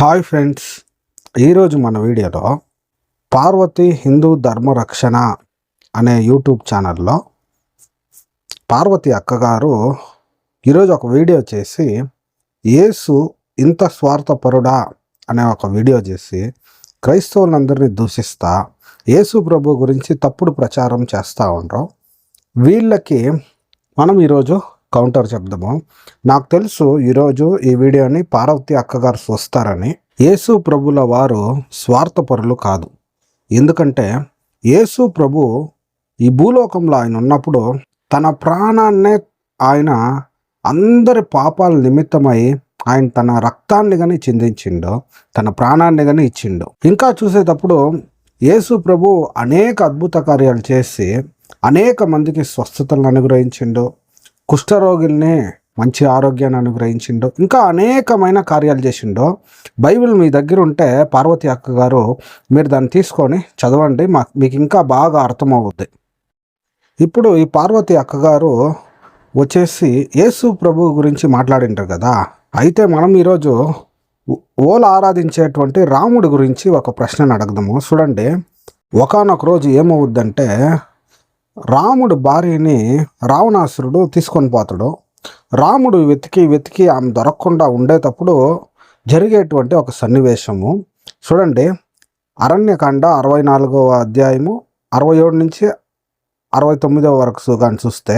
Hi friends. ఈరోజు మన వీడియోలో పార్వతి హిందూ ధర్మ రక్షణ అనే యూట్యూబ్ ఛానల్లో పార్వతి అక్కగారు ఈరోజు ఒక వీడియో చేసి యేసు ఇంత స్వార్థపరుడా అనే ఒక వీడియో చేసి క్రైస్తవులందరినీ దూషిస్తా యేసు ప్రభు గురించి తప్పుడు ప్రచారం చేస్తూ ఉండరు. వీళ్ళకి మనం ఈరోజు కౌంటర్ చెప్దాము. నాకు తెలుసు ఈరోజు ఈ వీడియోని పార్వతి అక్కగారు చూస్తారని. యేసు ప్రభుల వారు స్వార్థపరులు కాదు. ఎందుకంటే యేసు ప్రభు ఈ భూలోకంలో ఆయన ఉన్నప్పుడు తన ప్రాణాన్నే ఆయన అందరి పాపాల నిమిత్తమై ఆయన తన రక్తాన్ని కానీ చిందించిండు తన ప్రాణాన్ని కానీ ఇచ్చిండు. ఇంకా చూసేటప్పుడు యేసు ప్రభు అనేక అద్భుత కార్యాలు చేసి అనేక మందికి స్వస్థతలను అనుగ్రహించిండు. కుష్ఠరోగుల్ని మంచి ఆరోగ్యాన్ని అనుగ్రహించిండో ఇంకా అనేకమైన కార్యాలు చేసిండు బైబిల్ మీ దగ్గర ఉంటే పార్వతి అక్క గారు మీరు దాన్ని తీసుకొని చదవండి మా మీకు ఇంకా బాగా అర్థమవుద్ది. ఇప్పుడు ఈ పార్వతి అక్కగారు వచ్చేసి యేసు ప్రభు గురించి మాట్లాడింటారు కదా అయితే మనం ఈరోజు ఓలు ఆరాధించేటువంటి రాముడి గురించి ఒక ప్రశ్నను అడగదాము. చూడండి ఒకనొక రోజు ఏమవుద్దంటే రాముడు భార్యని రావణాసురుడు తీసుకొని పోతాడు. రాముడు వెతికి వెతికి ఆమె దొరకకుండా ఉండేటప్పుడు జరిగేటువంటి ఒక సన్నివేశము. చూడండి అరణ్యకాండ అరవై నాలుగవ అధ్యాయము అరవై ఏడు నుంచి అరవై తొమ్మిదవ వరకు కానీ చూస్తే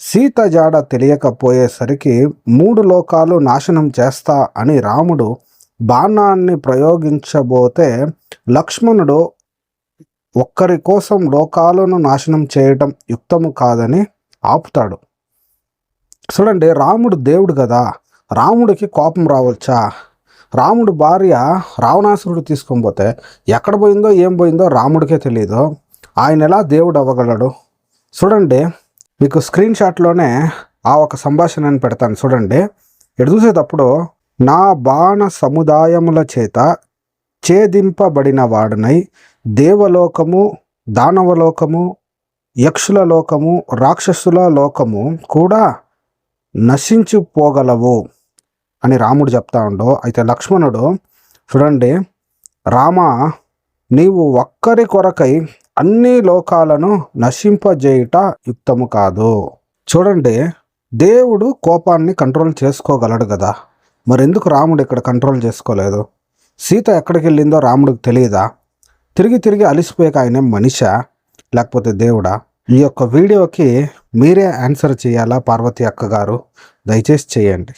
సీత జాడ తెలియకపోయేసరికి మూడు లోకాలు నాశనం చేస్తా అని రాముడు బాణాన్ని ప్రయోగించబోతే లక్ష్మణుడు ఒక్కరి కోసం లోకాలను నాశనం చేయటం యుక్తము కాదని ఆపుతాడు. చూడండి రాముడు దేవుడు కదా. రాముడికి కోపం రావచ్చా? రాముడు భార్య రావణాసురుడు తీసుకొని పోతే ఎక్కడ పోయిందో ఏం పోయిందో రాముడికే తెలియదు ఆయన ఎలా దేవుడు అవ్వగలడు? చూడండి మీకు స్క్రీన్ షాట్లోనే ఆ ఒక సంభాషణని పెడతాను. చూడండి ఎటు చూసేటప్పుడు నా బాణ సముదాయముల చేత ఛేదింపబడిన వాడునై దేవలోకము దానవలోకము యక్షుల లోకము రాక్షసుల లోకము కూడా నశించిపోగలవు అని రాముడు చెప్తా ఉండు. అయితే లక్ష్మణుడు చూడండి రామ నీవు ఒక్కరి కొరకై అన్ని లోకాలను నశింపజేయుట యుక్తము కాదు. చూడండి దేవుడు కోపాన్ని కంట్రోల్ చేసుకోగలడు కదా. మరెందుకు రాముడు ఇక్కడ కంట్రోల్ చేసుకోలేదు? సీత ఎక్కడికి వెళ్ళిందో రాముడికి తెలియదా తిరిగి తిరిగి అలిసిపోయాక ఆయన మనిషా లేకపోతే దేవుడా? ఈ యొక్క వీడియోకి మీరే ఆన్సర్ చేయాలా? పార్వతి అక్క గారు దయచేసి చేయండి.